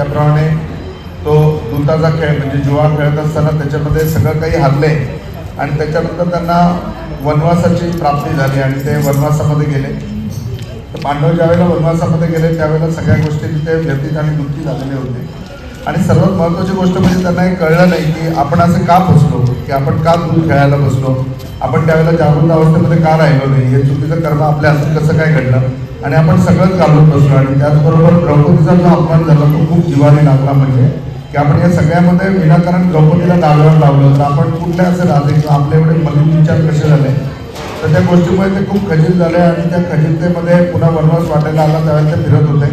त्याप्रमाणे तो दुताचा खेळ म्हणजे जुवा खेळत असताना त्याच्यामध्ये सगळं काही हरले आणि त्याच्यानंतर त्यांना वनवासाची प्राप्ती झाली आणि ते वनवासामध्ये गेले. तर पांडव ज्यावेळेला वनवासामध्ये गेले त्यावेळेला सगळ्या गोष्टी तिथे व्यतीत आणि दुःखी झालेले होते. आणि सर्वात महत्त्वाची गोष्ट म्हणजे त्यांना हे कळलं नाही की आपण असं का बसलो की आपण का दूध खेळायला बसलो? आपण त्यावेळेला जागृत अवस्थेमध्ये का राहिलो नाही? हे चुकीचं कर्म आपल्या हातून कसं काय घडलं? आणि आपण सगळंच घालून बसलो आणि त्याचबरोबर द्रौपदीचा जो अपमान झाला तो खूप जीवाने लागला म्हणजे की आपण या सगळ्यामध्ये विनाकारण द्रौपदीला डाव्यावर लावलं तर आपण कुठल्या असे राहते किंवा आपले एवढे मलिन विचार कसे झाले? तर त्या गोष्टीमुळे ते खूप खजील झाले आणि त्या खजीलतेमध्ये पुन्हा वनवास वाटायला आला. त्यावेळेला ते फिरत होते.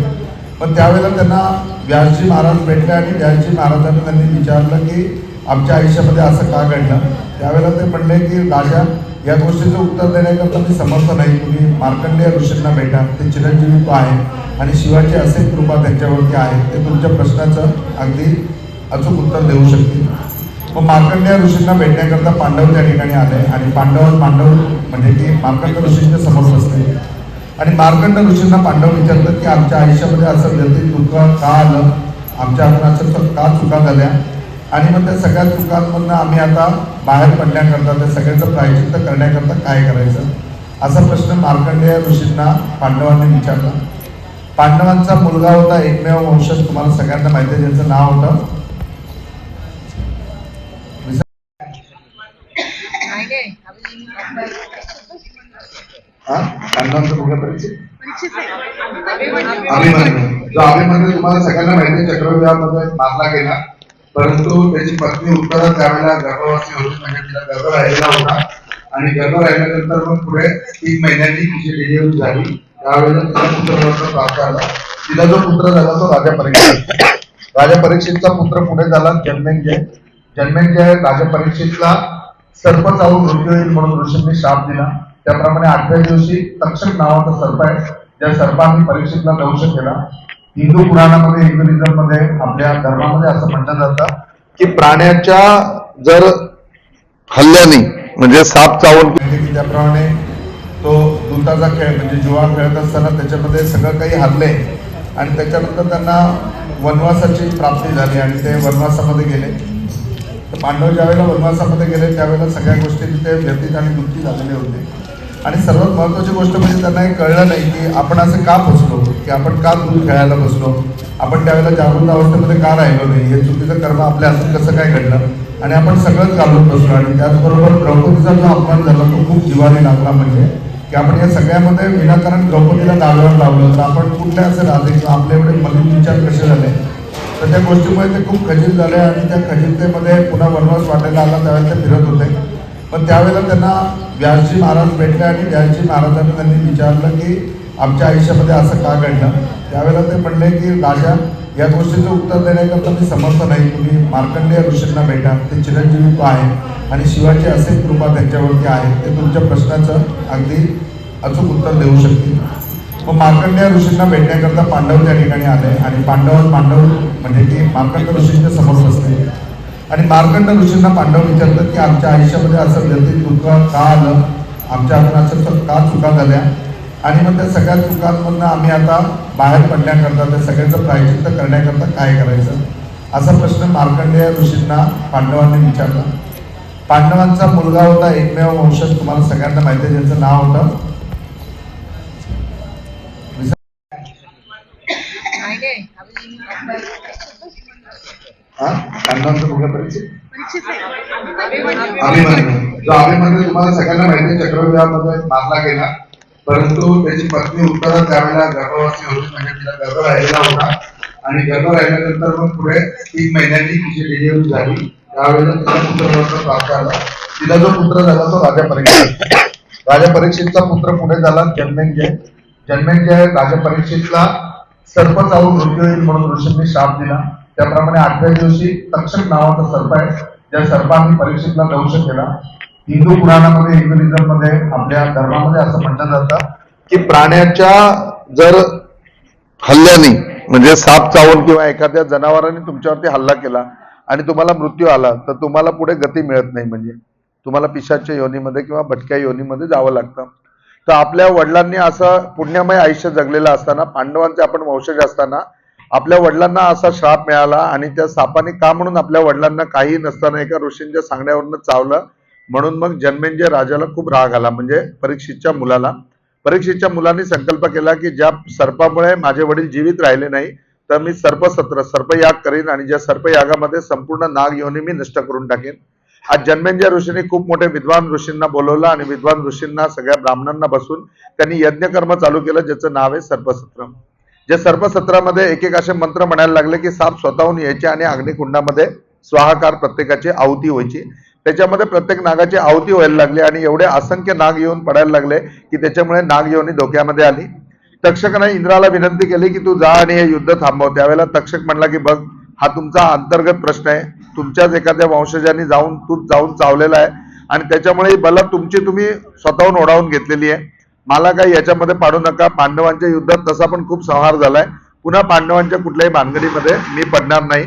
पण त्यावेळेला त्यांना व्यासजी महाराज भेटले आणि व्यासजी महाराजांनी त्यांनी विचारलं की आमच्या आयुष्यामध्ये असं का घडलं? त्यावेळेला ते म्हणले की राजा या गोष्टीचं उत्तर देण्याकरता मी समर्थ नाही. तुम्ही मार्कंडेय ऋषींना भेटा. ते चिरंजीवी आहे आणि शिवाची असे कृपा त्यांच्यावरती आहे. ते तुमच्या प्रश्नाचं अगदी अचूक उत्तर देऊ शकतील. मग मार्कंडेय ऋषींना भेटण्याकरता पांडव त्या ठिकाणी आले आणि पांडव पांडव म्हणजे की मार्कंड ऋषींच्या समोर बसले. आणि मार्कंड ऋषींना पांडव विचारतात की आमच्या आयुष्यामध्ये असं व्यतीत दुःख का आलं? आमच्या हातून असं का चुका झाल्या? आणि मग त्या सगळ्या चुकांमधनं आम्ही आता बाहेर पडण्याकरता त्या सगळ्यांचं प्रायचित्त करण्याकरता काय करायचं? असा प्रश्न मार्कंडेय ऋषींना पांडवांनी विचारला. पांडवांचा मुलगा होता एकमेव वंशज तुम्हाला सगळ्यांना माहिती आहे ज्याचं नाव होतं? हा? पांडवांचा मुलगा अभिमन्यू अभिमन्यू. जो अभिमन्यू तुम्हाला सगळ्यांना माहिती आहे चक्रव्यूहामध्ये मारला गेला. परंतु त्याची पत्नी उत्तरात त्यावेळेला गर्भवासी होती म्हणजे तिला गर्भ राहिलेला होता. आणि गर्भ राहिल्यानंतर मग पुढे तीन महिन्यांनी तिची डिलिव्हरी झाली. त्यावेळेला तिला पुत्ररत्न प्राप्त झाला. तिला जो पुत्र झाला तो राजा परीक्षित. राजा परीक्षितचा पुत्र पुढे झाला जन्मेंजय. जन्मेंजय राजा परीक्षितला सर्प चावून मृत्यू होईल म्हणून ऋषींनी शाप दिला. त्याप्रमाणे आठव्या दिवशी तक्षक नावाचा सर्प आहे. ज्या सर्पांनी परीक्षितला दंश केला. हिंदू पुराणामध्ये हिंदुनिझममध्ये आपल्या धर्मामध्ये असं म्हटलं जातं की प्राण्याच्या जर हल्ल्याने म्हणजे साप चावून की त्याप्रमाणे तो दुताचा खेळ म्हणजे जुवा खेळत असताना त्याच्यामध्ये सगळं काही हरले आणि त्याच्यानंतर त्यांना वनवासाची प्राप्ती झाली आणि ते वनवासामध्ये गेले. तर पांडव ज्यावेळेला वनवासामध्ये गेले त्यावेळेला सगळ्या गोष्टी तिथे व्यतीत आणि दुःखी झालेले होते. आणि सर्वात महत्त्वाची गोष्ट म्हणजे त्यांना हे कळलं नाही की आपण असं का बसलो की आपण का दूध खेळायला बसलो? आपण त्यावेळेला जागृत अवस्थेमध्ये का राहिलो नाही? हे चुकीचं कर्म आपल्या हातून कसं काय घडलं? आणि आपण सगळंच घालून बसलो आणि त्याचबरोबर द्रौपदीचा जो अपमान झाला तो खूप जीवाने लागला म्हणजे की आपण या सगळ्यामध्ये विनाकारण द्रौपदीला डाव्यावर लावलं तर आपण कुठल्या असे राहते किंवा आपले एवढे मलिन विचार कसे झाले? तर त्या गोष्टीमुळे ते खूप खजील झाले आणि त्या खजिनतेमध्ये पुन्हा वनवास वाटायला आला त्यावेळेला ते फिरत होते. पण त्यावेळेला त्यांना व्यासजी महाराज भेटले आणि व्यासजी महाराजांनी त्यांनी विचारलं की आमच्या आयुष्यामध्ये असं का घडलं? त्यावेळेला ते म्हणले की राजा या गोष्टीचं उत्तर देण्याकरता मी समर्थ नाही. तुम्ही मार्कंडेय ऋषींना भेटा. ते चिरंजीवी आहे आणि शिवाची असे कृपा त्यांच्यावरती आहे. ते तुमच्या प्रश्नाचं अगदी अचूक उत्तर देऊ शकतील. मग मार्कंडेय ऋषींना भेटण्याकरता पांडव त्या ठिकाणी आले आणि पांडव पांडव म्हणजे की मार्कंड ऋषींच्या समोर बसले. आणि मार्कंड ऋषींना पांडव विचारतात की आमच्या आयुष्यामध्ये असं व्यतीत दुःख का आलं? आमच्या हातून असं का चुका झाल्या? आणि मग त्या सगळ्या चुकांमधनं आम्ही आता बाहेर पडण्याकरता त्या सगळ्याचं प्रायचित्त करण्याकरता काय करायचं? असा प्रश्न मार्कंडेय ऋषींना पांडवांनी विचारला. पांडवांचा मुलगा होता एकमेव वंशज तुम्हाला सगळ्यांना माहिती आहे ज्याचं नाव होतं? नाही हा? परिचय? अभिमन्यू. जो अभिमन्यू तुम्हाला सगळ्यांना माहिती चक्रव्यूहामध्ये मारला गेला. परंतु त्याची पत्नी उत्तर त्यावेळेला गर्भवती होती म्हणजे तिला गर्भ राहिलेला होता. आणि गर्भ राहिल्यानंतर मग पुढे तीन महिन्यांनी तिची डिलिव्हरी झाली. त्यावेळेला तिला पुत्ररत्न प्राप्त झाला. तिला जो पुत्र झाला तो राजा परीक्षित. राजा परीक्षितचा पुत्र पुढे झाला जन्मेंजय. जन्मेंजय राजा परीक्षितला सर्प चावून मृत्यू होईल म्हणून ऋषींनी शाप दिला. त्याप्रमाणे आठव्या दिवशी तक्षक नावाचा सर्प आहे. ज्या सर्पांनी परीक्षितला दंश केला. हिंदू पुराणामध्ये हिंदुइझममध्ये आपल्या धर्मामध्ये असं म्हटलं जातं की प्राण्याच्या जर हल्ल्याने म्हणजे साप चावून किंवा एखाद्या जनावरांनी तुमच्यावरती हल्ला केला आणि तुम्हाला मृत्यू आला तर तुम्हाला पुढे गती मिळत नाही. म्हणजे तुम्हाला पिशाच्या योनीमध्ये किंवा भटक्या योनीमध्ये जावं लागतं. तर आपल्या वडिलांनी असं पुण्यमय आयुष्य जगलेलं असताना पांडवांचे आपण वंशज असताना आपल्या वडिलांना असा श्राप मिळाला आणि त्या सापाने का म्हणून आपल्या वडिलांना काही नसताना एका ऋषींच्या सांगण्यावरनं चावलं. म्हणून मग जन्मेंजय राजाला खूप राग आला म्हणजे परीक्षितच्या मुलाला. परीक्षितच्या मुलांनी संकल्प केला की ज्या सर्पामुळे माझे वडील जीवित राहिले नाही तर मी सर्पसत्र सर्पयाग करीन आणि ज्या सर्पयागामध्ये संपूर्ण नाग योनी मी नष्ट करून टाकेन. आज जन्मेंजय ऋषींनी खूप मोठे विद्वान ऋषींना बोलवलं आणि विद्वान ऋषींना सगळ्या ब्राह्मणांना बसून त्यांनी यज्ञकर्म चालू केलं ज्याचं नाव आहे सर्पसत्र. जे सर्पसत्रामध्ये एक एक असे मंत्र म्हणायला लागले की साप स्वतःहून यायचे आणि अग्निकुंडामध्ये स्वाहाकार प्रत्येकाची आहुती व्हायची. त्याच्यामध्ये प्रत्येक नागाची आहुती व्हायला लागली आणि एवढे असंख्य नाग येऊन पडायला लागले की त्याच्यामुळे नाग येऊन धोक्यामध्ये आली. तक्षकाने इंद्राला विनंती केली की तू जा आणि हे युद्ध थांबव. त्यावेळेला तक्षक म्हणला की बघ हा तुमचा अंतर्गत प्रश्न आहे. तुमच्याच एखाद्या वंशजांनी जाऊन तू जाऊन चावलेला आहे आणि त्याच्यामुळे ही बला तुमची तुम्ही स्वतःहून ओढावून घेतलेली आहे. मला काही याच्यामध्ये पाडू नका. पांडवांच्या युद्धात तसा पण खूप संहार झालाय. पुन्हा पांडवांच्या कुठल्याही भानगडीमध्ये मी पडणार नाही.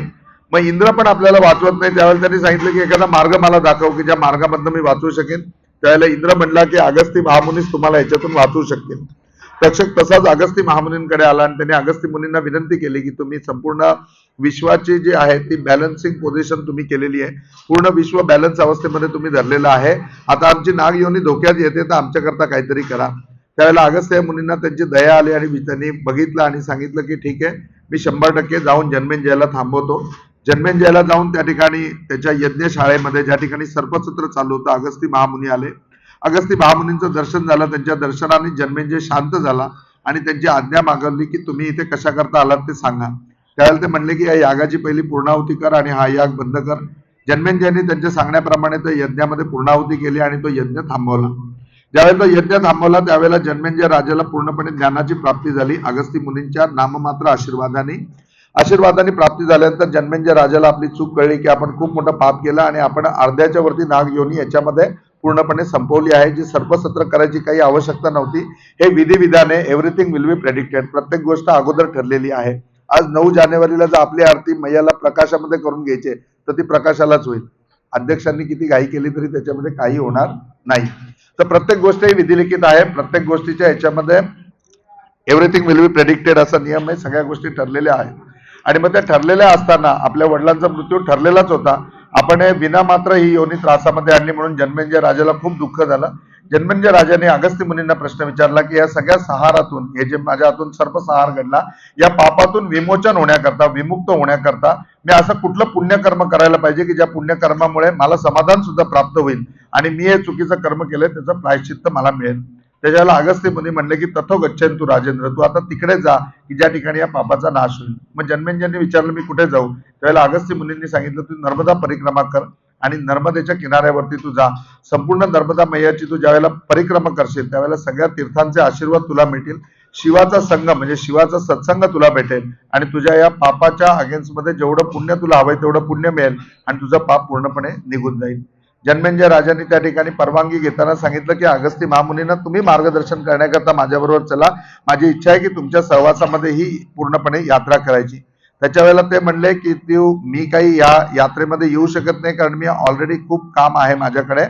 मग इंद्र पण आपल्याला वाचवत नाही. त्यावेळेला त्यांनी सांगितलं की एखादा मार्ग मला दाखव की ज्या मार्गामधनं मी वाचवू शकेन. त्यावेळेला इंद्र म्हणला की अगस्ती महामुनीस तुम्हाला याच्यातून वाचवू शकतील तक्षक तसाच अगस्ती महामुनींकडे आला आणि त्यांनी अगस्ती मुनींना विनंती केली की तुम्ही संपूर्ण विश्वाची जी आहे ती बॅलन्सिंग पोझिशन तुम्ही केलेली आहे. पूर्ण विश्व बॅलन्स अवस्थेमध्ये तुम्ही धरलेलं आहे. आता आमची नाग योनी धोक्यात येते तर आमच्याकरता काहीतरी करा. त्यावेळेला अगस्त्या मुनींना त्यांची दया आली आणि त्यांनी बघितलं आणि सांगितलं की ठीक आहे मी शंभर टक्के जाऊन जन्मेंजयाला थांबवतो. जन्मेंजयाला जाऊन त्या ठिकाणी त्याच्या यज्ञशाळेमध्ये ज्या ठिकाणी सर्पसत्र चालू होतं अगस्ती महामुनी आले. अगस्ती महामुनींचं दर्शन झालं त्यांच्या दर्शनाने जन्मेंजय शांत झाला आणि त्यांची आज्ञा मागवली की तुम्ही इथे कशा करता आलात ते सांगा. त्यावेळेला ते म्हणले की या यागाची पहिली पूर्णाहुती कर आणि हा याग बंद कर. जन्मेंजयने त्यांच्या सांगण्याप्रमाणे त्या यज्ञामध्ये पूर्णाहुती केली आणि तो यज्ञ थांबवला. ज्यावेळेला यज्ञ थांबवला त्यावेळेला जन्मेंजय राजाला पूर्णपणे ज्ञानाची प्राप्ती झाली. अगस्ती मुनींच्या नाममात्र आशीर्वादाने. आशीर्वादाने प्राप्ती झाल्यानंतर जन्मेंजय राजाला आपली चूक कळली की आपण खूप मोठं पाप केलं आणि आपण अर्ध्याच्या वरती नाग योनी याच्यामध्ये पूर्णपणे संपवली आहे जी सर्पसत्र करायची काही आवश्यकता नव्हती. हे विधिविधाने एव्हरीथिंग विल बी प्रेडिक्टेड प्रत्येक गोष्ट अगोदर ठरलेली आहे. आज नऊ जानेवारीला जर आपली आरती मैयाला प्रकाशामध्ये करून घ्यायचे तर ती प्रकाशालाच होईल. अध्यक्षांनी किती घाई केली तरी त्याच्यामध्ये काही होणार नाही. तर प्रत्येक गोष्ट ही विधिलिखित आहे. प्रत्येक गोष्टीच्या याच्यामध्ये एव्हरीथिंग विल बी प्रेडिक्टेड असा नियम आहे. सगळ्या गोष्टी ठरलेल्या आहेत. आणि मग त्या ठरलेल्या असताना आपल्या वडिलांचा मृत्यू ठरलेलाच होता. आपण हे विना मात्र ही योनी त्रासामध्ये आणली म्हणून जन्मेंजय राजाला खूप दुःख झालं. जन्मंजय राजाने अगस्त्य मुनींना प्रश्न विचारला की या सगळ्या सहारातून हे जे माझ्या हातून सर्पसहार घडला या पापातून विमोचन होण्याकरता विमुक्त होण्याकरता मी असं कुठलं पुण्यकर्म करायला पाहिजे की ज्या पुण्यकर्मामुळे मला समाधान सुद्धा प्राप्त होईल आणि मी हे चुकीचं कर्म केलंय त्याचं प्रायश्चित्त मला मिळेल. त्याच्याला अगस्त्य मुनी म्हणले की तथो गच्छेन तू राजेंद्र तू आता तिकडे जा की ज्या ठिकाणी या पापाचा नाश होईल. मग जन्मेंजयने विचारलं मी कुठे जाऊ? त्यावेळेला अगस्त्य मुनींनी सांगितलं तू नर्मदा परिक्रमा कर आणि नर्मदेच्या किनाऱ्यावरती तू जा. संपूर्ण नर्मदा मैयाची तू ज्यावेळेला परिक्रमा करशील त्यावेळेला सगळ्या तीर्थांचे आशीर्वाद तुला मिळतील. शिवाचा संघ म्हणजे शिवाचा सत्संग तुला भेटेल. आणि तुझ्या या पापाच्या अगेन्स्टमध्ये जेवढं पुण्य तुला हवंय तेवढं पुण्य मिळेल आणि तुझं पाप पूर्णपणे निघून जाईल. जन्मेंजय राजांनी त्या ठिकाणी परवानगी घेताना सांगितलं की अगस्ती महामुनींना तुम्ही मार्गदर्शन करण्याकरता माझ्याबरोबर चला. माझी इच्छा आहे की तुमच्या सहवासामध्ये ही पूर्णपणे यात्रा करायची. त्याच्या वेळेला ते म्हणले की तू मी काही या यात्रेमध्ये येऊ शकत नाही कारण मी ऑलरेडी खूप काम आहे माझ्याकडे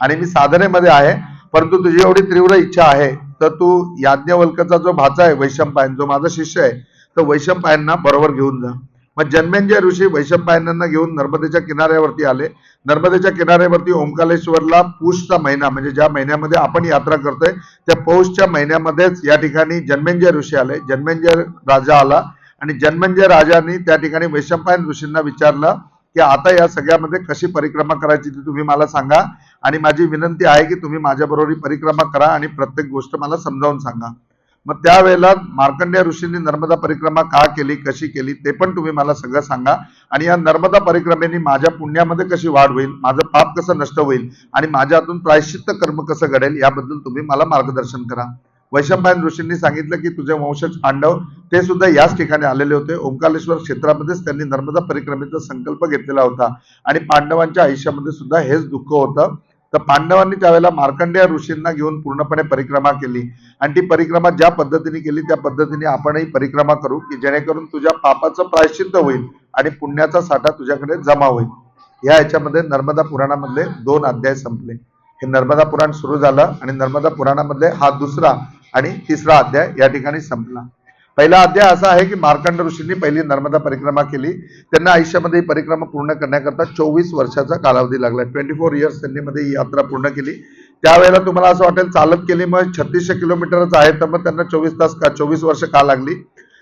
आणि मी साधनेमध्ये आहे. परंतु तुझी एवढी तीव्र इच्छा आहे तर तू याज्ञवल्कचा जो भाचा आहे वैशंपायन जो माझा शिष्य आहे तर वैशंपायनना बरोबर घेऊन जा. मग जन्मेंजय ऋषी वैशंपायनांना घेऊन नर्मदेच्या किनाऱ्यावरती आले. नर्मदेच्या किनाऱ्यावरती ओंकालेश्वरला पौषचा महिना म्हणजे ज्या महिन्यामध्ये आपण यात्रा करतोय त्या पौषच्या महिन्यामध्येच या ठिकाणी जन्मेंजय ऋषी आले. जन्मेंजय राजा आला. आणि जन्मंजय राजांनी त्या ठिकाणी वैशंपायन ऋषींना विचारलं की आता या सगळ्यामध्ये कशी परिक्रमा करायची ती तुम्ही मला सांगा. आणि माझी विनंती आहे की तुम्ही माझ्याबरोबर ही परिक्रमा करा आणि प्रत्येक गोष्ट मला समजावून सांगा. मग त्यावेळेला मार्कंड्या ऋषींनी नर्मदा परिक्रमा का केली कशी केली ते पण तुम्ही मला सगळं सांगा. आणि या नर्मदा परिक्रमेने माझ्या पुण्यामध्ये कशी वाढ होईल माझं पाप कसं नष्ट होईल आणि माझ्या हातून प्रायश्चित्त कर्म कसं घडेल याबद्दल तुम्ही मला मार्गदर्शन करा. वैशंपायन ऋषींनी सांगितलं की तुझे वंशज पांडव ते सुद्धा याच ठिकाणी आलेले होते. ओंकारेश्वर क्षेत्रामध्येच त्यांनी नर्मदा परिक्रमेचा संकल्प घेतलेला होता. आणि पांडवांच्या आयुष्यामध्ये सुद्धा हेच दुःख होतं. तर पांडवांनी त्यावेळेला मार्कंडेय ऋषींना घेऊन पूर्णपणे परिक्रमा केली. आणि ती परिक्रमा ज्या पद्धतीने केली त्या पद्धतीने आपणही परिक्रमा करू की जेणेकरून तुझ्या पापाचं प्रायश्चित्त होईल आणि पुण्याचा साठा तुझ्याकडे जमा होईल. या याच्यामध्ये नर्मदा पुराणामधले दोन अध्याय संपले. हे नर्मदा पुराण सुरू झालं आणि नर्मदा पुराणामधले हा दुसरा आणि तिसरा अध्याय या ठिकाणी संपला. पहिला अध्याय असा आहे की मार्कंड ऋषींनी पहिली नर्मदा परिक्रमा केली. त्यांना आयुष्यामध्ये ही परिक्रमा पूर्ण करण्याकरता चोवीस वर्षाचा कालावधी लागला. ट्वेंटी फोर इयर्स त्यांनी मध्ये ही यात्रा पूर्ण केली. त्यावेळेला तुम्हाला असं वाटेल चालत केली मग छत्तीसशे किलोमीटरच आहे तर मग त्यांना चोवीस तास का चोवीस वर्ष का लागली?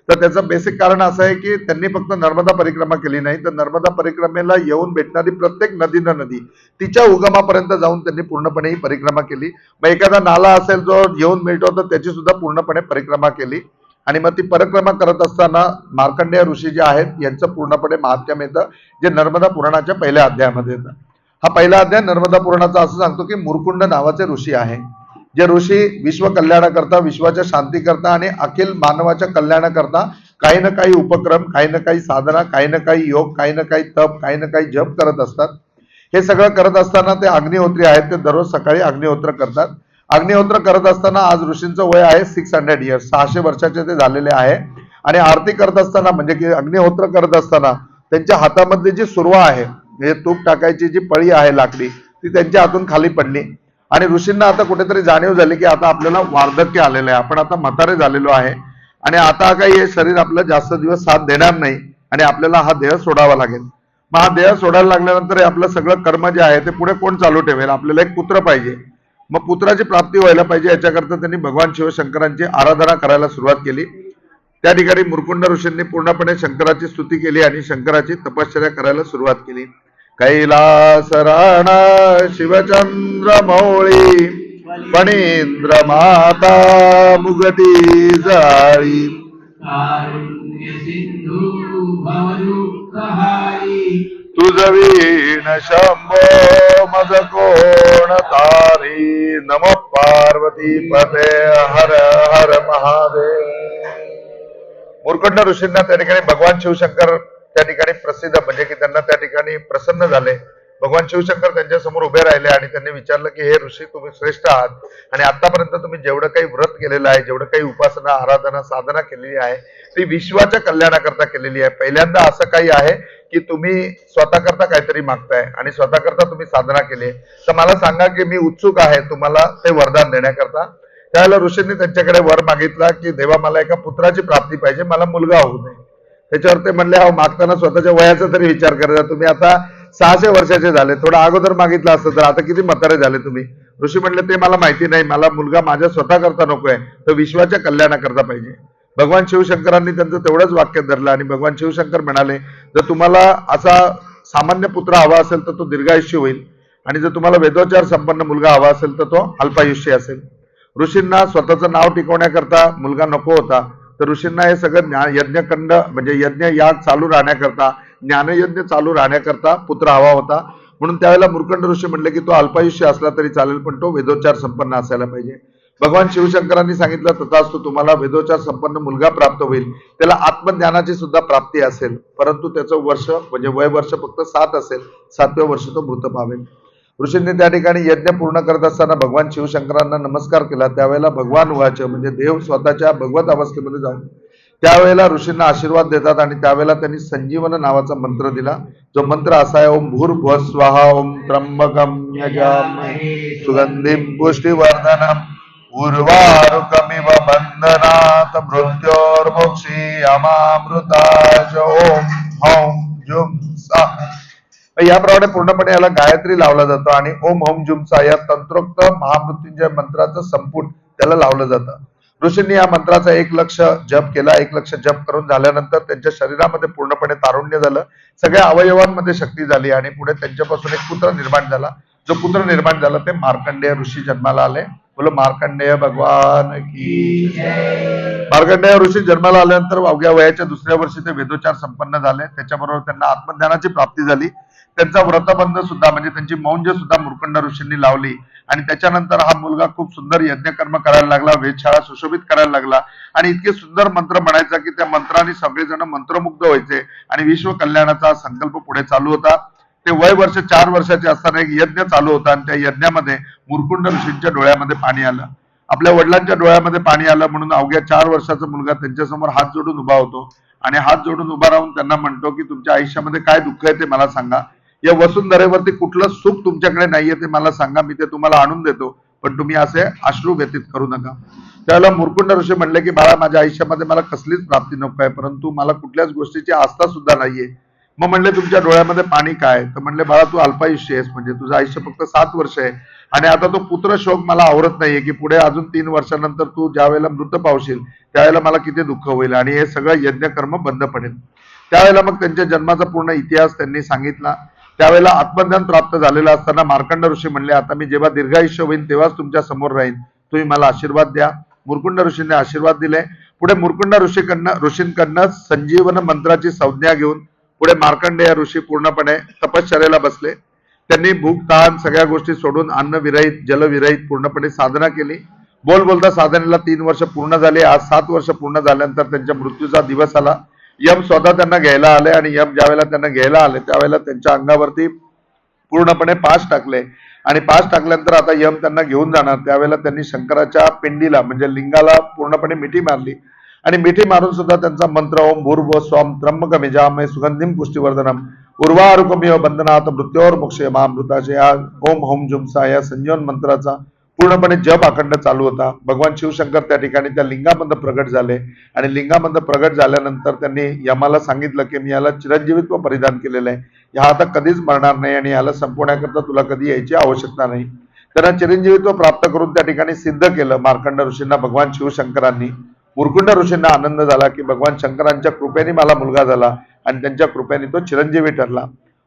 तर त्याचं बेसिक कारण असं आहे की त्यांनी फक्त नर्मदा परिक्रमा केली नाही. तर नर्मदा परिक्रमेला येऊन भेटणारी प्रत्येक नदी न नदी तिच्या उगमापर्यंत जाऊन त्यांनी पूर्णपणे ही परिक्रमा केली. मग एखादा नाला असेल जो येऊन मिळतो तर त्याची सुद्धा पूर्णपणे परिक्रमा केली. आणि मग ती परिक्रमा करत असताना मार्कंडेय ऋषी जे आहेत यांचं पूर्णपणे महात्म्य येतं जे नर्मदा पुराणाच्या पहिल्या अध्यायामध्ये येतं. हा पहिला अध्याय नर्मदा पुराणाचा असं सांगतो की मुरकुंड नावाचे ऋषी आहे. जे ऋषी विश्व कल्याणाकरता विश्वाच्या शांतीकरता आणि अखिल मानवाच्या कल्याणाकरता काही ना काही उपक्रम काही ना काही साधना काही ना काही योग काही ना काही तप काही ना काही जप करत असतात. हे सगळं करत असताना ते अग्निहोत्री आहेत ते दररोज सकाळी अग्निहोत्र करतात. अग्निहोत्र करत असताना आज ऋषींचं वय आहे सिक्स हंड्रेड इयर्स सहाशे वर्षाचे ते झालेले आहे. आणि आरती करत असताना म्हणजे की अग्निहोत्र करत असताना त्यांच्या हातामधली जी सुरवा आहे म्हणजे तूप टाकायची जी पळी आहे लाकडी ती त्यांच्या हातून खाली पडली. आणि ऋषींना आता कुठेतरी जाणीव झाली की आता आपल्याला वार्धक्य आलेलं आहे. आपण आता म्हातारे झालेलो आहे. आणि आता काही हे शरीर आपलं जास्त दिवस साथ देणार नाही आणि आपल्याला हा देह सोडावा लागेल. मग हा देह सोडायला लागल्यानंतर आपलं सगळं कर्म जे आहे ते पुढे कोण चालू ठेवेल? आपल्याला एक पुत्र पाहिजे. मग पुत्राची प्राप्ती व्हायला पाहिजे. याच्याकरता त्यांनी भगवान शिवशंकरांची आराधना करायला सुरुवात केली. त्या ठिकाणी मुरकुंड ऋषींनी पूर्णपणे शंकराची स्तुती केली आणि शंकराची तपश्चर्या करायला सुरुवात केली. कैलास राणा शिवचंद्र मौळी फणींद्र माता मुगती जाळी। कारुण्य तुझ वीण शंभो मज कोण तारी। नम पार्वती पते हर हर महादेव। मुरकुंड ऋषींना त्या ठिकाणी भगवान शिवशंकर त्या ठिकाणी प्रसिद्ध म्हणजे की त्यांना त्या ठिकाणी प्रसन्न झाले. भगवान शिवशंकर त्यांच्यासमोर उभे राहिले आणि त्यांनी विचारलं की हे ऋषी तुम्ही श्रेष्ठ आहात. आणि आतापर्यंत तुम्ही जेवढं काही व्रत केलेलं आहे जेवढं काही उपासना आराधना साधना केलेली आहे ती विश्वाच्या कल्याणाकरता केलेली आहे. पहिल्यांदा असं काही आहे की तुम्ही स्वतःकरता काहीतरी मागताय आणि स्वतःकरता तुम्ही साधना केली. तर मला सांगा की मी उत्सुक आहे तुम्हाला ते वरदान देण्याकरता. त्यावेळेला ऋषींनी त्यांच्याकडे वर मागितला की देवा मला एका पुत्राची प्राप्ती पाहिजे मला मुलगा होऊ नये त्याच्यावर ते म्हणले अहो मागताना स्वतःच्या वयाचा तरी विचार करायचा तुम्ही आता सहाशे वर्षाचे झाले थोडं अगोदर मागितलं असतं तर आता किती म्हातारे झाले तुम्ही? ऋषी म्हणले ते मला माहिती नाही मला मुलगा माझ्या स्वतः करता नकोय तर विश्वाच्या कल्याणाकरता पाहिजे. भगवान शिवशंकरांनी त्यांचं तेवढंच वाक्य धरलं आणि भगवान शिवशंकर म्हणाले जर तुम्हाला असा सामान्य पुत्र हवा असेल तर तो दीर्घायुष्य होईल. आणि जर तुम्हाला वेदोचार संपन्न मुलगा हवा असेल तर तो अल्पायुष्य असेल. ऋषींना स्वतःचं नाव टिकवण्याकरता मुलगा नको होता. तर ऋषींना हे सगळं ज्ञा- यज्ञखंड म्हणजे यज्ञ याग चालू राहण्याकरता ज्ञानयज्ञ चालू राहण्याकरता पुत्र हवा होता. म्हणून त्यावेळेला मुरकंड ऋषी म्हणले की तो अल्पायुष्य असला तरी चालेल पण तो वेदोच्चार संपन्न असायला पाहिजे. भगवान शिवशंकरांनी सांगितलं तथास्तु तुम्हाला वेदोच्चार संपन्न मुलगा प्राप्त होईल. त्याला आत्मज्ञानाची सुद्धा प्राप्ती असेल. परंतु त्याचं वर्ष म्हणजे वय वर्ष फक्त सात असेल. सातव्या वर्ष तो मृत पावेल. ऋषींनी त्या ठिकाणी यज्ञ पूर्ण करत असताना भगवान शिवशंकरांना नमस्कार केला. त्यावेळेला भगवान व्हायचे म्हणजे देव स्वतःच्या भगवत अवस्थेमध्ये जाऊन. त्यावेळेला ऋषींना आशीर्वाद देतात आणि त्यावेळेला त्यांनी संजीवन नावाचा मंत्र दिला. जो मंत्र असा आहे ओम भूर्भुव स्वाहा ओम त्र्यंबकम यजामहे सुगंधिम पुष्टिवर्धनम उर्वारुकमिव बंधनात मृत्योर्मुक्षी अमामृताश ओम हौम जुम सा याप्रमाणे पूर्णपणे याला गायत्री लावला जातो आणि ओम ओम जुमचा या तंत्रोक्त महामृत्युंजय मंत्राचं संपुट त्याला लावलं जातं. ऋषींनी या मंत्राचा एक लक्ष जप केला एक लक्ष जप करून झाल्यानंतर त्यांच्या शरीरामध्ये पूर्णपणे तारुण्य झालं. सगळ्या अवयवांमध्ये शक्ती झाली आणि पुढे त्यांच्यापासून एक पुत्र निर्माण झाला. जो पुत्र निर्माण झाला ते मार्कंडेय ऋषी जन्माला आले. बोल मार्कंडेय भगवान की मार्कंडेय ऋषी जन्माला आल्यानंतर अवघ्या वयाच्या दुसऱ्या वर्षी ते वेदोचार संपन्न झाले. त्याच्याबरोबर त्यांना आत्मज्ञानाची प्राप्ती झाली. त्यांचा व्रतबंध सुद्धा म्हणजे त्यांची मौंज सुद्धा मुरकंड ऋषींनी लावली. आणि त्याच्यानंतर हा मुलगा खूप सुंदर यज्ञकर्म करायला लागला वेधशाळा सुशोभित करायला लागला. आणि इतके सुंदर मंत्र म्हणायचा की त्या मंत्राने सगळेजण मंत्रमुग्ध व्हायचे. आणि विश्व कल्याणाचा संकल्प पुढे चालू होता. ते वय वर्ष चार वर्षाचे असताना एक यज्ञ चालू होता आणि त्या यज्ञामध्ये मुरकुंड ऋषींच्या डोळ्यामध्ये पाणी आलं. आपल्या वडिलांच्या डोळ्यामध्ये पाणी आलं म्हणून अवघ्या चार वर्षाचा मुलगा त्यांच्यासमोर हात जोडून उभा होतो. आणि हात जोडून उभा राहून त्यांना म्हणतो की तुमच्या आयुष्यामध्ये काय दुःख आहे ते मला सांगा. या वसुंधरेवरती कुठलं सुख तुमच्याकडे नाहीये ते मला सांगा मी ते तुम्हाला आणून देतो पण तुम्ही असे अश्रू व्यतीत करू नका. त्यावेळेला मुरकुंड ऋषी म्हणले की बाळा माझ्या आयुष्यामध्ये मला कसलीच प्राप्ती नको आहे परंतु मला कुठल्याच गोष्टीची आस्था सुद्धा नाहीये. मग म्हणले तुमच्या डोळ्यामध्ये पाणी काय तर म्हणले बाळा तू अल्पायुष्य आहेस म्हणजे तुझं आयुष्य फक्त सात वर्ष आहे आणि आता तो पुत्र शोक मला आवरत नाहीये की पुढे अजून तीन वर्षानंतर तू ज्या वेळेला मृत पावशील त्यावेळेला मला किती दुःख होईल आणि हे सगळं यज्ञकर्म बंद पडेल. त्यावेळेला मग त्यांच्या जन्माचा पूर्ण इतिहास त्यांनी सांगितला. त्यावेळेला आत्मज्ञान प्राप्त झालेलं असताना मार्कंड ऋषी म्हणले आता मी जेव्हा दीर्घायुष्य होईल तेव्हाच तुमच्यासमोर राहीन. तुम्ही मला आशीर्वाद द्या. मुरकुंड ऋषींनी आशीर्वाद दिले. पुढे मुरकुंड ऋषीकडनं ऋषींकडनं संजीवन मंत्राची संज्ञा घेऊन पुढे मार्कंडेय ऋषी पूर्णपणे तपश्चर्याला बसले. त्यांनी भूक ताण सगळ्या गोष्टी सोडून अन्न विरहित जलविरहित पूर्णपणे साधना केली. बोल बोलता साधनेला तीन वर्ष पूर्ण झाले. आज सात वर्ष पूर्ण झाल्यानंतर त्यांच्या मृत्यूचा दिवस आला. यम स्वतः त्यांना घ्यायला आले आणि यम ज्यावेळेला त्यांना घ्यायला आले त्यावेळेला त्यांच्या अंगावरती पूर्णपणे पास टाकले. आणि पास टाकल्यानंतर आता यम त्यांना घेऊन जाणार. त्यावेळेला त्यांनी शंकराच्या पिंडीला म्हणजे लिंगाला पूर्णपणे मिठी मारली. आणि मिठी मारून सुद्धा त्यांचा मंत्र ओम भूर्व स्वम त्र्यंबक मिजामय सुगंधिम पुष्टीवर्धनम. उर्वारुकमेव बंधनात मृत्योर मोक्ष महामृताचे या ओम होम जुमसा या संजीवन मंत्राचा. पूर्णपणे जप अखंड चालू होता. भगवान शिवशंकर त्या ठिकाणी त्या लिंगामध्ये प्रगट झाले आणि लिंगामध्ये प्रगट झाल्यानंतर त्यांनी यमाला सांगितलं की मी याला चिरंजीवित्व परिधान केलेलं आहे. हा आता कधीच मरणार नाही आणि याला संपवण्याकरता तुला कधी यायची आवश्यकता नाही. त्यांना चिरंजीवित्व प्राप्त करून त्या ठिकाणी सिद्ध केलं मार्कंड ऋषींना भगवान शिवशंकरांनी. मुरकुंड ऋषींना आनंद झाला की भगवान शंकरांच्या कृपेने मला मुलगा झाला आणि त्यांच्या कृपेने तो चिरंजीवी ठरला.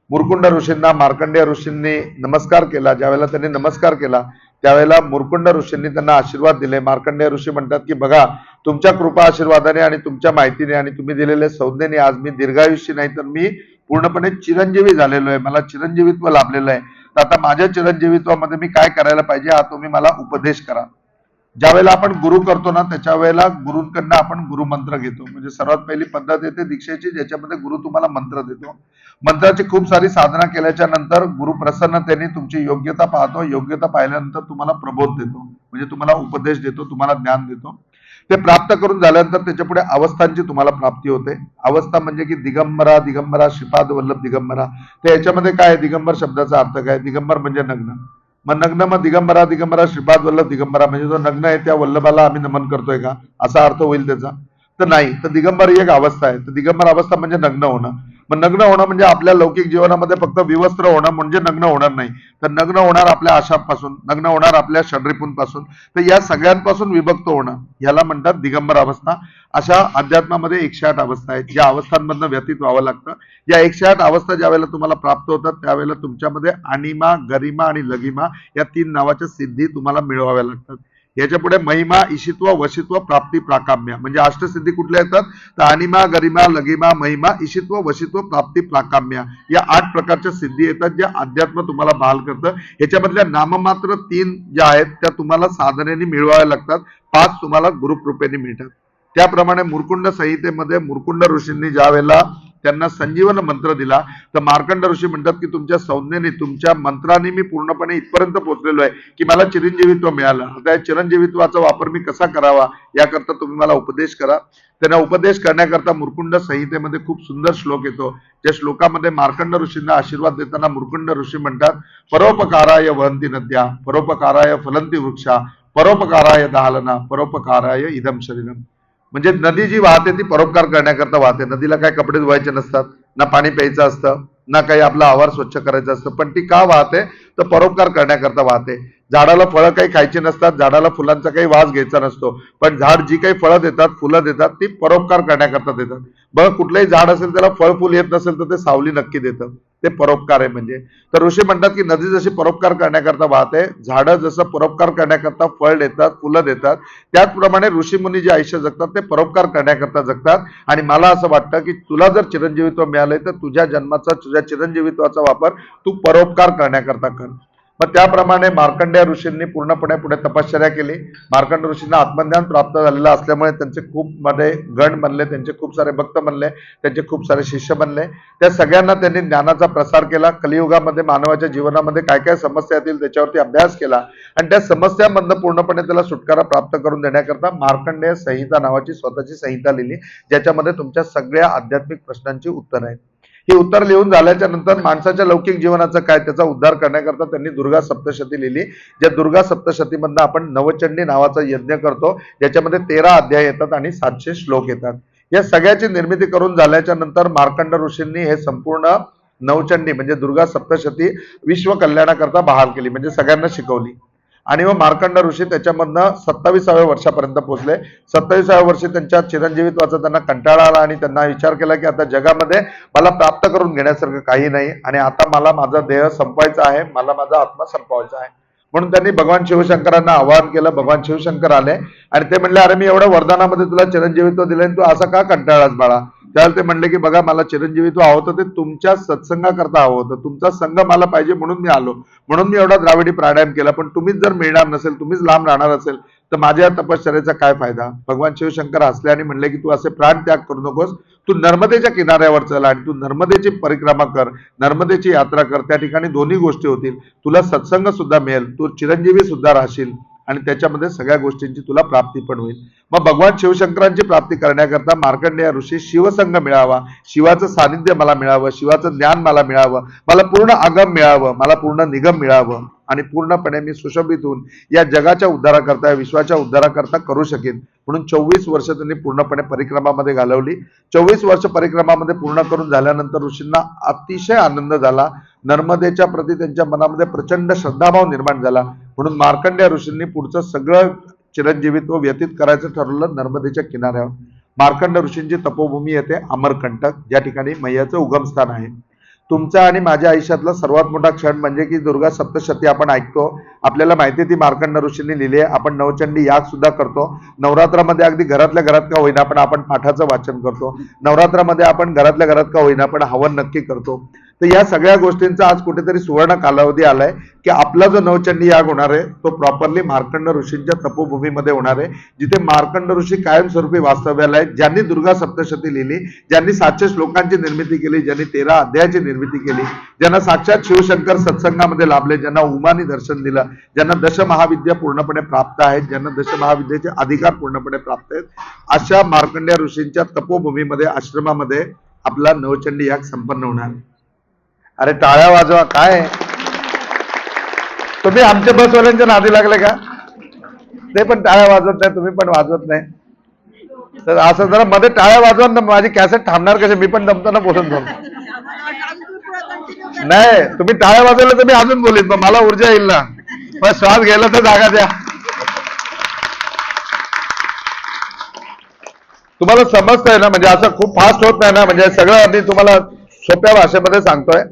मुरकुंड ऋषींना मार्कंडेय ऋषींनी नमस्कार केला. ज्यावेळेला त्यांनी नमस्कार केला त्यावेळेला मुरकुंड ऋषींनी त्यांना आशीर्वाद दिले. मार्कंडेय ऋषी म्हणतात की बघा तुमच्या कृपा आशीर्वादाने आणि तुमच्या माहितीने आणि तुम्ही दिलेल्या संज्ञेने आज मी दीर्घायुष्य नाही तर मी पूर्णपणे चिरंजीवी झालेलो आहे. मला चिरंजीवित्व लाभलेलं आहे. तर आता माझ्या चिरंजीवित्वामध्ये मी काय करायला पाहिजे हा तुम्ही मला उपदेश करा. ज्या वेळेला आपण गुरु करतो ना त्याच्या वेळेला गुरुंकडनं आपण गुरुमंत्र घेतो. म्हणजे सर्वात पहिली पद्धत येते दीक्षेची ज्याच्यामध्ये गुरु तुम्हाला मंत्र देतो. मंत्राची खूप सारी साधना केल्याच्यानंतर गुरु प्रसन्नतेने तुमची योग्यता पाहतो. योग्यता पाहिल्यानंतर तुम्हाला प्रबोध देतो. म्हणजे तुम्हाला उपदेश देतो तुम्हाला ज्ञान देतो. ते प्राप्त करून झाल्यानंतर त्याच्या पुढे अवस्थांची तुम्हाला प्राप्ती होते. अवस्था म्हणजे की दिगंबरा दिगंबरा श्रीपाद वल्लभ दिगंबरा. तर याच्यामध्ये काय आहे? दिगंबर शब्दाचा अर्थ काय? दिगंबर म्हणजे नग्न. मग नग्न मग दिगंबरा दिगंबरा श्रीपाद वल्लभ दिगंबरा. म्हणजे जो नग्न आहे त्या वल्लभाला आम्ही नमन करतोय का? असा अर्थ होईल त्याचा. तर नाही तर दिगंबर ही एक अवस्था आहे. तर दिगंबर अवस्था म्हणजे नग्न होणं. मग नग्न होणं म्हणजे आपल्या लौकिक जीवनामध्ये फक्त विवस्त्र होणं म्हणजे नग्न होणार नाही. तर नग्न होणार आपल्या आशापासून नग्न होणार आपल्या षड्रिपूंपासून तर या सगळ्यांपासून विभक्त होणं याला म्हणतात दिगंबर अवस्था. अशा अध्यात्मामध्ये एकशे आठ अवस्था आहेत. ज्या अवस्थांमधनं व्यतीत व्हावं लागतं. या एकशे आठ अवस्था ज्या वेळेला तुम्हाला प्राप्त होतात त्यावेळेला तुमच्यामध्ये अनिमा गरिमा आणि लगिमा या तीन नावाच्या सिद्धी तुम्हाला मिळवाव्या लागतात. याच्यापुढे महिमा इशित्व वशित्व प्राप्ती प्राकाम्य. म्हणजे अष्टसिद्धी कुठल्या येतात? तर अनिमा गरिमा लगिमा महिमा इशित्व वशित्व प्राप्ती प्राकाम्य. या आठ प्रकारच्या सिद्धी येतात ज्या अध्यात्म तुम्हाला बहाल करतं. याच्यामधल्या नाममात्र तीन ज्या आहेत त्या तुम्हाला साधनेने मिळवाव्या लागतात. पाच तुम्हाला गुरुकृपेने मिळतात. त्याप्रमाणे मुरकुंड संहितेमध्ये मुरकुंड ऋषींनी ज्या वेळेला त्यांना संजीवन मंत्र दिला तर मार्कंड ऋषी म्हणतात की तुमच्या संज्ञेने तुमच्या मंत्राने मी पूर्णपणे इथपर्यंत पोहोचलेलो आहे की मला चिरंजीवित्व मिळालं. आता या चिरंजीवित्वाचा वापर मी कसा करावा याकरता तुम्ही मला उपदेश करा. त्यांना उपदेश करण्याकरता मुरकुंड संहितेमध्ये खूप सुंदर श्लोक येतो. त्या श्लोकामध्ये मार्कंड ऋषींना आशीर्वाद देताना मुरकुंड ऋषी म्हणतात परोपकाराय वहंती नद्या परोपकाराय फलंती वृक्षा परोपकाराय दहालना परोपकाराय इदम शरीरम. म्हणजे नदी जी वाहते ती परोपकार करण्याकरता वाहते. नदीला काय कपडे धुवायचे नसतात ना पाणी प्यायचं असतं ना काही आपला आवार स्वच्छ करायचं असतं. पण ती का वाहते? तर परोपकार करण्याकरता वाहते. झाडाला फळं काही खायची नसतात झाडाला फुलांचा काही वास घ्यायचा नसतो. पण झाड जी काही फळं देतात फुलं देतात ती परोपकार करण्याकरता देतात. बघा कुठलंही झाड असेल त्याला फळ फुल येत नसेल तर ते सावली नक्की देतं. ते परोपकार आहे म्हणजे. तर ऋषी म्हणतात की नदी जशी परोपकार करण्याकरता वाहते झाडं जसं परोपकार करण्याकरता फळ देतात फुलं देतात त्याचप्रमाणे ऋषीमुनी जे आयुष्य जगतात ते परोपकार करण्याकरता जगतात. आणि मला असं वाटतं की तुला जर चिरंजीवित्व मिळालंय तर तुझ्या जन्माचा तुझ्या चिरंजीवित्वाचा वापर तू परोपकार करण्याकरता कर. मग त्याप्रमाणे मार्कंडेय ऋषींनी पूर्णपणे पुढे तपश्चर्या केली. मार्कंड ऋषींना आत्मज्ञान प्राप्त झालेलं असल्यामुळे त्यांचे खूप मध्ये गण बनले त्यांचे खूप सारे भक्त बनले त्यांचे खूप सारे शिष्य बनले. त्या सगळ्यांना त्यांनी ज्ञानाचा प्रसार केला. कलियुगामध्ये मानवाच्या जीवनामध्ये काय काय समस्या येतील त्याच्यावरती अभ्यास केला. आणि त्या समस्यांमधनं पूर्णपणे त्याला सुटकारा प्राप्त करून देण्याकरता मार्कंडेय संहिता नावाची स्वतःची संहिता लिहिली ज्याच्यामध्ये तुमच्या सगळ्या आध्यात्मिक प्रश्नांची उत्तरं आहेत. हे उत्तर लिहून झाल्याच्यानंतर माणसाच्या लौकिक जीवनाचा काय त्याचा उद्धार करण्याकरता त्यांनी दुर्गा सप्तशती लिहिली. ज्या दुर्गा सप्तशतीमधनं आपण नवचंडी नावाचा यज्ञ करतो ज्याच्यामध्ये तेरा अध्याय येतात आणि सातशे श्लोक येतात. या सगळ्याची निर्मिती करून झाल्याच्यानंतर मार्कंड ऋषींनी हे संपूर्ण नवचंडी म्हणजे दुर्गा सप्तशती विश्व कल्याणाकरता बहाल केली म्हणजे सगळ्यांना शिकवली. आणि मग मार्कंड ऋषी त्याच्यामधनं सत्तावीसाव्या वर्षापर्यंत पोहोचले. सत्तावीसाव्या वर्षी त्यांच्या चिरंजीवित्वाचा त्यांना कंटाळा आला आणि त्यांना विचार केला की आता जगामध्ये मला प्राप्त करून घेण्यासारखं काही नाही आणि आता मला माझा देह संपवायचा आहे मला माझा आत्मा संपवायचा आहे. म्हणून त्यांनी भगवान शिवशंकरांना आवाहन केलं भगवान शिवशंकर आले आणि ते म्हणले अरे मी एवढ्या वरदानामध्ये तुला चिरंजीवित्व दिले आणि तू असं का कंटाळाच बाळा? त्यावेळेला ते म्हणले की बघा मला चिरंजीवित्व हवं होतं ते तुमच्या सत्संगाकरता हवं होतं तुमचा संघ मला पाहिजे म्हणून मी आलो. म्हणून मी एवढा द्राविडी प्राणायाम केला पण तुम्हीच जर मिळणार नसेल तुम्हीच लांब राहणार असेल तर माझ्या तपश्चर्याचा काय फायदा? भगवान शिवशंकर हसले आणि म्हणले की तू असे प्राण त्याग करू नकोस तू नर्मदेच्या किनाऱ्यावर चल आणि तू नर्मदेची परिक्रमा कर नर्मदेची यात्रा कर त्या ठिकाणी दोन्ही गोष्टी होतील. तुला सत्संग सुद्धा मिळेल तू चिरंजीवी सुद्धा राहशील. आणि त्याच्यामध्ये सगळ्या गोष्टींची तुला प्राप्ती पण होईल. मग भगवान शिवशंकरांची प्राप्ती करण्याकरता मार्कंडेय ऋषी शिवसंघ मिळावा. शिवाचं सानिध्य मला मिळावं शिवाचं ज्ञान मला मिळावं मला पूर्ण आगम मिळावं मला पूर्ण निगम मिळावं आणि पूर्णपणे मी सुशोभित होऊन या जगाच्या उद्धाराकरता या विश्वाच्या उद्धाराकरता करू शकेन. म्हणून चोवीस वर्ष त्यांनी पूर्णपणे परिक्रमामध्ये घालवली. चोवीस वर्ष परिक्रमामध्ये पूर्ण करून झाल्यानंतर ऋषींना अतिशय आनंद झाला. नर्मदेच्या प्रती त्यांच्या मनामध्ये प्रचंड श्रद्धाभाव निर्माण झाला. म्हणून मार्कंड्या ऋषींनी पुढचं सगळं चिरंजीवित्व व्यतीत करायचं ठरवलं नर्मदेच्या किनाऱ्यावर. मार्कंड ऋषींची तपोभूमी येते अमरकंटक. ज्या ठिकाणी मैयाचं उगमस्थान आहे. तुमचा आणि माझ्या आयुष्यातला सर्वात मोठा क्षण म्हणजे की दुर्गा सप्तशती आपण ऐकतो. आपल्याला माहिती आहे ती मार्कंड ऋषींनी लिहिली आहे. आपण नवचंडी याग सुद्धा करतो. नवरात्रामध्ये अगदी घरातल्या घरात का होईना पण आपण पाठाचं वाचन करतो. नवरात्रामध्ये आपण घरातल्या घरात का होईना पण हवन नक्की करतो. तर या सगळ्या गोष्टींचा आज कुठेतरी सुवर्ण कालावधी आलाय की आपला जो नवचंडी याग होणार आहे तो प्रॉपरली मार्कंड ऋषींच्या तपोभूमीमध्ये होणार आहे जिथे मार्कंड ऋषी कायमस्वरूपी वास्तव्याला आहेत ज्यांनी दुर्गा सप्तशती लिहिली ज्यांनी सातशे श्लोकांची निर्मिती केली ज्यांनी तेरा अध्यायाची निर्मिती केली ज्यांना साक्षात शिवशंकर सत्संगामध्ये लाभले ज्यांना उमानी दर्शन दिलं ज्यांना दशमहाविद्या पूर्णपणे प्राप्त आहेत ज्यांना दशमहाविद्याचे अधिकार पूर्णपणे प्राप्त आहेत अशा मार्कंड्या ऋषींच्या तपोभूमीमध्ये आश्रमामध्ये आपला नवचंडी याग संपन्न होणार आहे. अरे टाळ्या वाजवा काय? तुम्ही आमच्या बसवाल्यांच्या नादी लागले का? ते पण टाळ्या वाजवत नाही तुम्ही पण वाजवत नाही. तर असं जरा मध्ये टाळ्या वाजवा ना माझी कॅसेट थांबणार कसे मी पण दमताना बोलून जाऊ. नाही तुम्ही टाळ्या वाजवल्या तर मी अजून बोलीन पण मला ऊर्जा येईल ना. पण श्वास घ्यायला तर जागा द्या. तुम्हाला समजतंय ना म्हणजे असं खूप फास्ट होत नाही ना म्हणजे सगळं आधी तुम्हाला सोप्या भाषेमध्ये सांगतोय.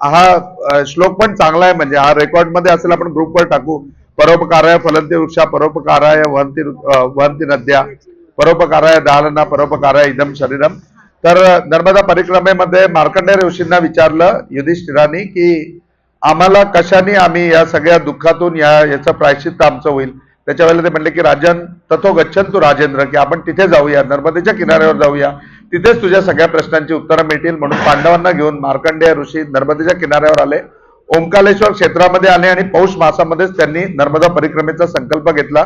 हा श्लोक पण चांगला आहे. म्हणजे हा रेकॉर्डमध्ये असेल आपण ग्रुपवर टाकू. परोपकाराय फलंती वृक्षा परोपकाराय वहंती वहंती नद्या परोपकाराय दालना परोपकाराय इदम शरीरम तर नर्मदा परिक्रमेमध्ये मार्कंडेय ऋषींना विचारलं युधिष्ठिराने की आम्हाला कशाने आम्ही या सगळ्या दुःखातून या याचं प्रायश्चित्त आमचं होईल? त्याच्या वेळेला ते म्हणले की राजन तथो गच्छन तू राजेंद्र की आपण तिथे जाऊया नर्मदेच्या किनाऱ्यावर जाऊया. तिथेच तुझ्या सगळ्या प्रश्नांची उत्तरं मिळतील म्हणून पांडवांना घेऊन मार्कंडेय ऋषी नर्मदेच्या किनाऱ्यावर आले. ओंकालेश्वर क्षेत्रामध्ये आले आणि पौष मासामध्येच त्यांनी नर्मदा परिक्रमेचा संकल्प घेतला.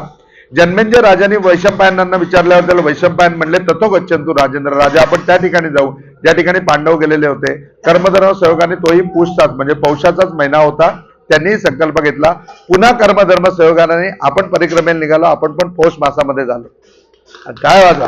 जन्मेंजय राजांनी वैशंपायनांना विचारल्यावर त्याला वैशंपायन म्हणले तथो गच्छन तू राजेंद्र राजा आपण त्या ठिकाणी जाऊ. ज्या ठिकाणी पांडव गेलेले होते. कर्मधर्म सहयोगाने तोही पुषचाच म्हणजे पौषाचाच महिना होता. त्यांनी संकल्प घेतला. पुन्हा कर्मधर्म सहयोगाने आपण परिक्रमेला निघालो. आपण पण पौष मासामध्ये झालो. काय वाजा